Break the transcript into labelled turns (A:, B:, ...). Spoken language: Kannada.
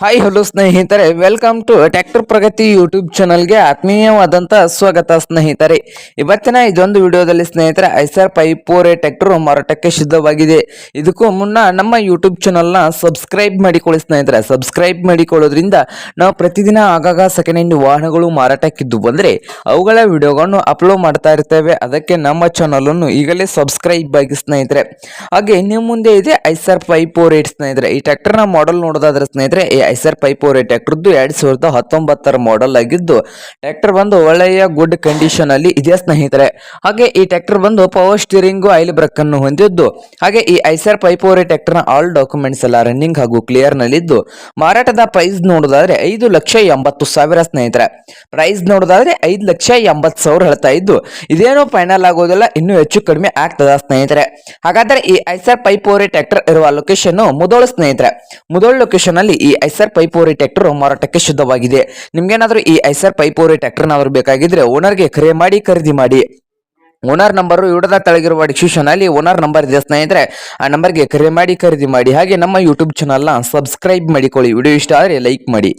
A: ಹಾಯ್ ಹಲೋ ಸ್ನೇಹಿತರೆ. Welcome to tractor Pragati YouTube ಚಾನಲ್ಗೆ ಆತ್ಮೀಯವಾದಂಥ ಸ್ವಾಗತ, ಸ್ನೇಹಿತರೆ. ಇವತ್ತಿನ ಇದೊಂದು ವಿಡಿಯೋದಲ್ಲಿ, ಸ್ನೇಹಿತರೆ Eicher R four A tractor ಮಾರಾಟಕ್ಕೆ ಸಿದ್ಧವಾಗಿದೆ. ಇದಕ್ಕೂ ಮುನ್ನ ನಮ್ಮ ಯೂಟ್ಯೂಬ್ ಚಾನಲ್ನ ಸಬ್ಸ್ಕ್ರೈಬ್ ಮಾಡಿಕೊಳ್ಳಿ, ಸ್ನೇಹಿತರೆ. ಸಬ್ಸ್ಕ್ರೈಬ್ ಮಾಡಿಕೊಳ್ಳೋದ್ರಿಂದ ನಾವು ಪ್ರತಿದಿನ ಆಗಾಗ ಸೆಕೆಂಡ್ ಹ್ಯಾಂಡ್ ವಾಹನಗಳು ಮಾರಾಟಕ್ಕಿದ್ದು ಬಂದರೆ ಅವುಗಳ ವಿಡಿಯೋಗಳನ್ನು ಅಪ್ಲೋಡ್ ಮಾಡ್ತಾ ಇರ್ತೇವೆ. ಅದಕ್ಕೆ ನಮ್ಮ ಚಾನಲನ್ನು ಈಗಲೇ ಸಬ್ಸ್ಕ್ರೈಬ್ ಆಗಿ, ಸ್ನೇಹಿತರೆ. ಹಾಗೆ ಇನ್ನು ಮುಂದೆ ಇದೆ ಐಸರ್ ಆರ್ ಫೋರ್ ಏಟ್, ಸ್ನೇಹಿತರೆ. ಈ ಟ್ರ್ಯಾಕ್ಟರ್ನ ಮಾಡೆಲ್ ನೋಡೋದಾದ್ರೆ, ಸ್ನೇಹಿತರೆ ಐಸರ್ ಪೈಪೋರೆ ಟ್ರ್ಯಾಕ್ಟರ್ದು ಎರಡ್ ಸಾವಿರದ ಹತ್ತೊಂಬತ್ತರ ಮಾಡೆಲ್ ಆಗಿದ್ದು, ಟ್ರ್ಯಾಕ್ಟರ್ ಬಂದು ಒಳ್ಳೆಯ ಗುಡ್ ಕಂಡೀಷನ್ ಅಲ್ಲಿ ಇದೆ ಸ್ನೇಹಿತರೆ. ಹಾಗೆ ಈ ಟ್ರ್ಯಾಕ್ಟರ್ ಬಂದು ಪವರ್ ಸ್ಟೀರಿಂಗ್ ಆಯಿಲ್ ಬ್ರೇಕ್ ಅನ್ನು ಹೊಂದಿದ್ದು, ಹಾಗೆ ಈ ಐಸರ್ ಪೈಪೋರೆ ಟ್ರ್ಯಾಕ್ಟರ್ನ ಆಲ್ ಡಾಕ್ಯುಮೆಂಟ್ಸ್ ಎಲ್ಲ ರನ್ನಿಂಗ್ ಹಾಗೂ ಕ್ಲಿಯರ್ ನಲ್ಲಿದ್ದು, ಮಾರಾಟದ ಪ್ರೈಸ್ ನೋಡೋದಾದ್ರೆ ಐದು ಲಕ್ಷ ಎಂಬತ್ತು ಸಾವಿರ ಸ್ನೇಹಿತರೆ. ಪ್ರೈಸ್ ನೋಡೋದಾದ್ರೆ ಐದು ಲಕ್ಷ ಎಂಬತ್ತು ಸಾವಿರ ಹೇಳ್ತಾ ಇದ್ದು, ಇದೇನು ಫೈನಲ್ ಆಗೋದಿಲ್ಲ, ಇನ್ನೂ ಹೆಚ್ಚು ಕಡಿಮೆ ಆಗ್ತದ ಸ್ನೇಹಿತರೆ. ಹಾಗಾದ್ರೆ ಈ ಐಸರ್ ಪೈಪೋರಿ ಟ್ರ್ಯಾಕ್ಟರ್ ಇರುವ ಲೊಕೇಶನ್ ಮುದೋಳು ಸ್ನೇಹಿತರೆ. ಮುದೋಳು ಲೊಕೇಶನ್ ಅಲ್ಲಿ ಈ ಐಸರ್ ಪೈಪೋರಿ ಟ್ರ್ಯಾಕ್ಟರ್ ಮಾರಾಟಕ್ಕೆ ಶುದ್ಧವಾಗಿದೆ. ನಿಮ್ಗೇನಾದರೂ ಈ ಐಸರ್ ಪೈಪೋರಿ ಟ್ರ್ಯಾಕ್ಟರ್ ಅವರು ಬೇಕಾಗಿದ್ರೆ ಓನರ್ಗೆ ಕರೆ ಮಾಡಿ, ಖರೀದಿ ಮಾಡಿ. ಓನರ್ ನಂಬರ್ ಇಡದ ತಳಗಿರುವ ಡಿಸ್ಕ್ರಿಪ್ಷನ್ ಅಲ್ಲಿ ಓನರ್ ನಂಬರ್ ಇದೆ ಸ್ನೇಹಿತರೆ, ಆ ನಂಬರ್ಗೆ ಕರೆ ಮಾಡಿ, ಖರೀದಿ ಮಾಡಿ. ಹಾಗೆ ನಮ್ಮ ಯೂಟ್ಯೂಬ್ ಚಾನಲ್ನ ಸಬ್ಸ್ಕ್ರೈಬ್ ಮಾಡಿಕೊಳ್ಳಿ. ವಿಡಿಯೋ ಇಷ್ಟ ಆದರೆ ಲೈಕ್ ಮಾಡಿ.